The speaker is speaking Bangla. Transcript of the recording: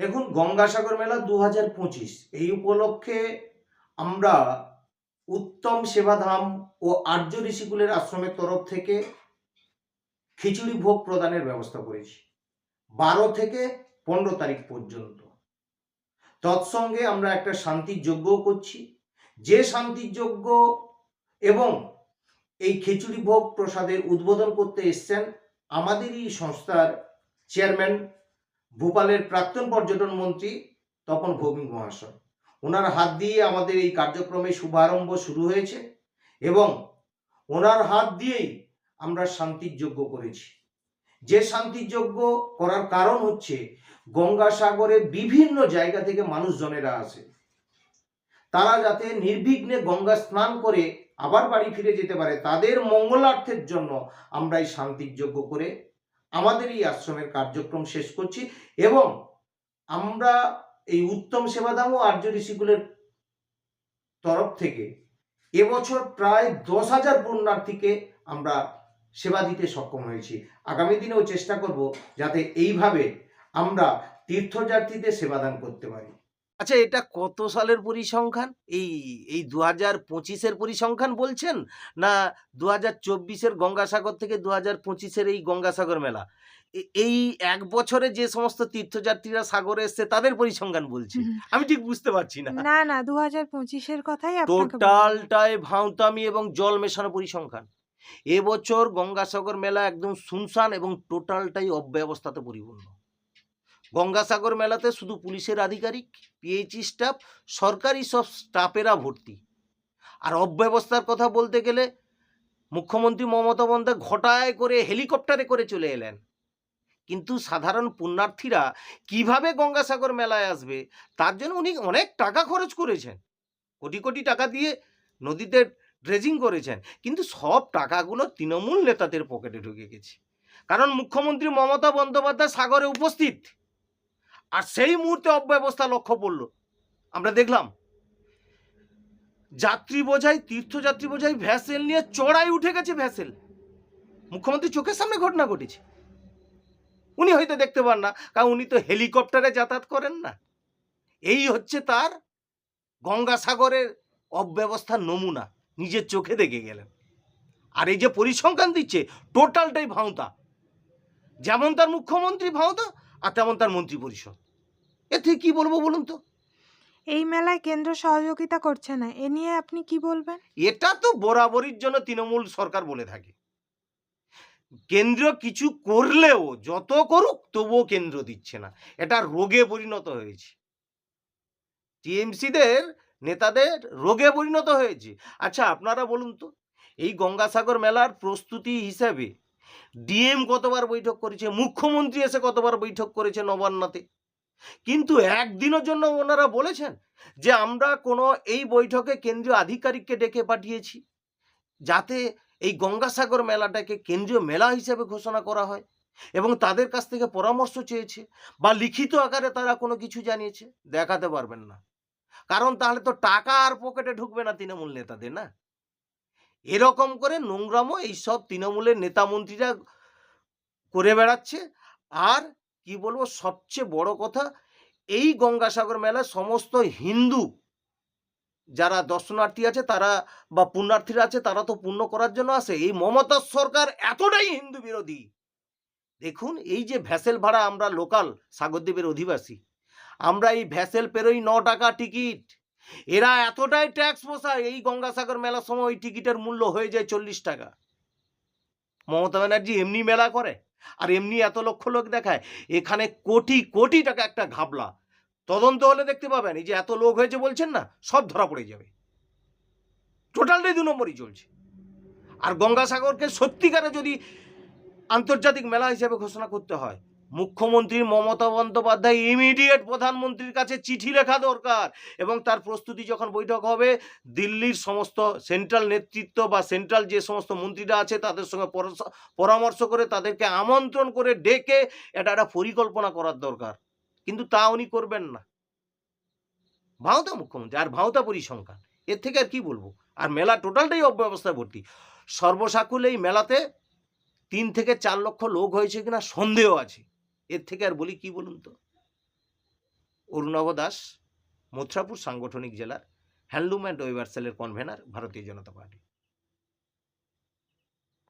দেখুন, গঙ্গাসাগর মেলা দু হাজার পঁচিশ। এই উপলক্ষে আমরা উত্তম সেবাধাম ও আর্য ঋষিকুলের আশ্রমের তরফ থেকে খিচুড়ি ভোগ প্রদানের ব্যবস্থা করেছি। বারো থেকে পনেরো তারিখ পর্যন্ত। তৎসঙ্গে আমরা একটা শান্তির যজ্ঞও করছি। যে শান্তির যজ্ঞ এবং এই খিচুড়ি ভোগ প্রসাদের উদ্বোধন করতে এসছেন আমাদেরই সংস্থার চেয়ারম্যান ভূপালের প্রাক্তন পর্যটন মন্ত্রী তপন ভৌমিক মহাশয়। ওনার হাত দিয়ে আমাদের এই কার্যক্রমে শুভারম্ভ শুরু হয়েছে এবং ওনার হাত দিয়েই আমরা শান্তির যজ্ঞ করেছি। যে শান্তির যজ্ঞ করার কারণ হচ্ছে গঙ্গাসাগরে বিভিন্ন জায়গা থেকে মানুষজনেরা আসে। তারা যাতে নির্বিঘ্নে গঙ্গা স্নান করে আবার বাড়ি ফিরে যেতে পারে, তাদের মঙ্গলার্থের জন্য আমরা এই শান্তির যজ্ঞ করে আমাদের এই আশ্রমের কার্যক্রম শেষ করছি এবং আমরা এই উত্তম সেবাদাম ও আর্য ঋষিকুলের তরফ থেকে এবছর প্রায় দশ হাজার পুণ্যার্থীকে আমরা সেবা দিতে সক্ষম হয়েছি। আগামী দিনেও চেষ্টা করব যাতে এইভাবে আমরা তীর্থযাত্রীদের সেবাদান করতে পারি। আচ্ছা এটা কত সালের পরিসংখ্যান? এই এই দু হাজার পঁচিশের পরিসংখ্যান বলছেন? না দু হাজার চব্বিশের গঙ্গাসাগর থেকে দু হাজার পঁচিশের এই গঙ্গাসাগর মেলা? এই এক বছরে যে সমস্ত তীর্থযাত্রীরা সাগরে এসছে তাদের পরিসংখ্যান বলছি। আমি ঠিক বুঝতে পারছি না। না না দু হাজার পঁচিশের কথাই টোটালটায় ভাঁওতামি এবং জল মেশানো পরিসংখ্যান। এবছর গঙ্গাসাগর মেলা একদম শুনশান এবং টোটালটাই অব্যবস্থাতে পরিপূর্ণ। গঙ্গাসাগর মেলাতে শুধু পুলিশের আধিকারিক পিএইচই স্টাফ সরকারি সব স্টাফেরা ভর্তি। আর অব্যবস্থার কথা বলতে গেলে, মুখ্যমন্ত্রী মমতা বন্দ্যা ঘটায় করে হেলিকপ্টারে করে চলে এলেন। কিন্তু সাধারণ পুণ্যার্থীরা কীভাবে গঙ্গাসাগর মেলায় আসবে, তার জন্য উনি অনেক টাকা খরচ করেছেন। কোটি কোটি টাকা দিয়ে নদীতে ড্রেজিং করেছেন। কিন্তু সব টাকাগুলো তৃণমূল নেতাদের পকেটে ঢুকে গেছে। কারণ মুখ্যমন্ত্রী মমতা বন্দ্যোপাধ্যায় সাগরে উপস্থিত। আর সেই মুহূর্তে অব্যবস্থা লক্ষ্য পড়ল। আমরা দেখলাম, যাত্রী বোঝাই, তীর্থযাত্রী বোঝাই, ভ্যাসেল নিয়ে চড়াই উঠে গেছে ভ্যাসেল। মুখ্যমন্ত্রী চোখের সামনে ঘটনা ঘটেছে। উনি হয়তো দেখতে পান না, কারণ উনি তো হেলিকপ্টারে যাতায়াত করেন না। এই হচ্ছে তার গঙ্গাসাগরের অব্যবস্থার নমুনা। নিজের চোখে দেখে গেলেন। আর এই যে পরিসংখ্যান দিচ্ছে, টোটালটাই ভাঁওতা। যেমন তার মুখ্যমন্ত্রী ভাঁওতা আর তেমন তার মন্ত্রী পরিষদ। এতে কি বলব বলুন তো? এই মেলায় কেন্দ্র সহযোগিতা করছে না এ নিয়ে আপনি কি বলবেন? এটা তো বরাবরের জন্য তৃণমূল সরকার বলে থাকে। কেন্দ্র কিছু করলেও যত করুক তবুও কেন্দ্র দিচ্ছে না। এটা রোগে পরিণত হয়েছে। টিএমসিদের নেতাদের রোগে পরিণত হয়েছে। আচ্ছা আপনারা বলুন তো এই গঙ্গাসাগর মেলার প্রস্তুতি হিসাবে ডিএম কতবার বৈঠক করেছে, মুখ্যমন্ত্রী এসে কতবার বৈঠক করেছে নবান্নতে? কিন্তু একদিনের জন্য ওনারা বলেছেন যে আমরা কোনো এই বৈঠকে কেন্দ্রীয় আধিকারিককে ডেকে পাঠিয়েছি, যাতে এই গঙ্গাসাগর মেলাটাকে কেন্দ্রীয় মেলা হিসেবে ঘোষণা করা হয় এবং তাদের কাছ থেকে পরামর্শ চেয়েছে বা লিখিত আকারে তারা কোনো কিছু জানিয়েছে, দেখাতে পারবেন না। কারণ তাহলে তো টাকা আর পকেটে ঢুকবে না তৃণমূল নেতাদের, না? এরকম করে নোংরামো এইসব তৃণমূলের নেতা মন্ত্রীরা করে বেড়াচ্ছে। আর কি বলব, সবচেয়ে বড় কথা, এই গঙ্গাসাগর মেলায় সমস্ত হিন্দু যারা দর্শনার্থী আছে, তারা বা পুণ্যার্থীরা আছে, তারা তো পুণ্য করার জন্য আসে। এই মমতা সরকার এতটাই হিন্দু বিরোধী। দেখুন, এই যে ভ্যাসেল ভাড়া আমরা লোকাল সাগরদ্বীপের অধিবাসী, আমরা এই ভ্যাসেল পেরোই ন টাকা টিকিট। এরা এতটাই ট্যাক্স পোষায় এই গঙ্গাসাগর মেলার সময় ওই টিকিটের মূল্য হয়ে যায় চল্লিশ টাকা। মমতা ব্যানার্জি এমনি মেলা করে, আর এমনি এত লক্ষ লোক দেখায়। এখানে কোটি কোটি টাকা একটা ঘাবলা। তদন্ত হলে দেখতে পাবেন, এই যে এত লোক হয়েছে বলছেন না, সব ধরা পড়ে যাবে। টোটালটাই দু নম্বরই চলছে। আর গঙ্গাসাগরকে সত্যিকারে যদি আন্তর্জাতিক মেলা হিসেবে ঘোষণা করতে হয় মুখ্যমন্ত্রী মমতা বন্দ্যোপাধ্যায় ইমিডিয়েট প্রধানমন্ত্রীর কাছে চিঠি লেখা দরকার। এবং তার প্রস্তুতি যখন বৈঠক হবে, দিল্লির সমস্ত সেন্ট্রাল নেতৃত্ব বা সেন্ট্রাল যে সমস্ত মন্ত্রীরা আছে, তাদের সঙ্গে পরামর্শ- করে তাদেরকে আমন্ত্রণ করে ডেকে এটা একটা পরিকল্পনা করার দরকার। কিন্তু তা উনি করবেন না। ভাওতা মুখ্যমন্ত্রী, আর ভাওতা পরিসংখ্যান, এর থেকে আর কি বলব? আর মেলা টোটালটাই অব্যবস্থায় ভর্তি। সর্বসাকুল এই মেলাতে তিন থেকে চার লক্ষ লোক হয়েছে কিনা সন্দেহ আছে। এর থেকে আর বলি কি বলুন তো? অরুণাভ দাস, মথুরাপুর সাংগঠনিক জেলার, হ্যান্ডলুম অ্যান্ড ওয়েবার সেলের কনভেনার ভারতীয় জনতা পার্টি।